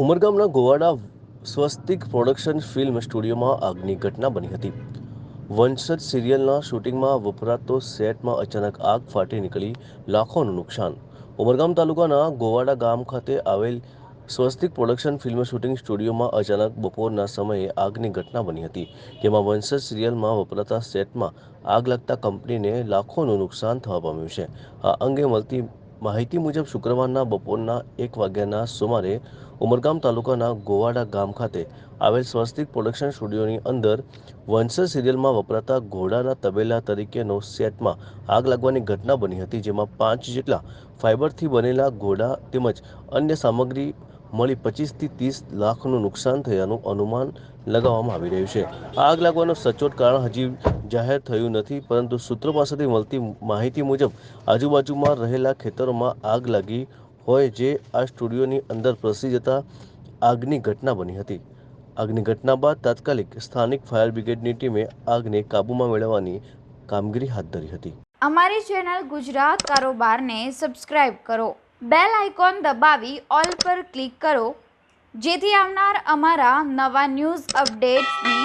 ઉમરગામના Govada Swastik production film સ્ટુડિયોમાં આગની ઘટના બની હતી. વંશજ સિરિયલના શૂટિંગમાં વપરાતો સેટમાં અચાનક આગ ફાટી નીકળી, લાખોનું નુકસાન. ઉમરગામ તાલુકાના ગોવાડા ગામ ખાતે આવેલ સ્વસ્તિક પ્રોડક્શન ફિલ્મ શૂટિંગ સ્ટુડિયોમાં અચાનક બપોરના સમયે આગની ઘટના બની હતી, જેમાં વંશજ સિરિયલમાં વપરાતા સેટમાં આગ લાગતા કંપનીને લાખોનું નુકસાન થવા પામ્યું છે. આ અંગે મળતી માહિતી મુજબ શુક્રવારના બપોરના એક વાગ્યાના સુમારે ઉમરગામ તાલુકાના ગોવાડા ગામ ખાતે આવેલ સ્વસ્તિક પ્રોડક્શન સ્ટુડિયોની અંદર વંશજ સિરિયલમાં વપરાતા ઘોડાના તબેલા તરીકેનો સેટમાં આગ લાગવાની ઘટના બની હતી, જેમાં પાંચ જેટલા ફાઇબરથી બનેલા ઘોડા તેમજ અન્ય સામગ્રી મળી પચીસથી ત્રીસ લાખનું નુકસાન થયાનું અનુમાન લગાવવામાં આવી રહ્યું છે. આગ લાગવાનું સચોટ કારણ હજી જાહેર થયું નથી, પરંતુ સૂત્રો પાસેથી મળતી માહિતી મુજબ આજુબાજુમાં રહેલા ખેતરોમાં આગ લાગી હોય જે આ સ્ટુડિયોની અંદર પ્રસરી જતા આગની ઘટના બની હતી. આગની ઘટના બાદ તાત્કાલિક સ્થાનિક ફાયર બ્રિગેડની ટીમે આગને કાબૂમાં મેળવવાની કામગીરી હાથ ધરી હતી. અમારી ચેનલ ગુજરાત કારોબારને સબસ્ક્રાઇબ કરો, બેલ આઇકોન દબાવી ઓલ પર ક્લિક કરો, જેથી આવનાર અમારા નવા ન્યૂઝ અપડેટ્સની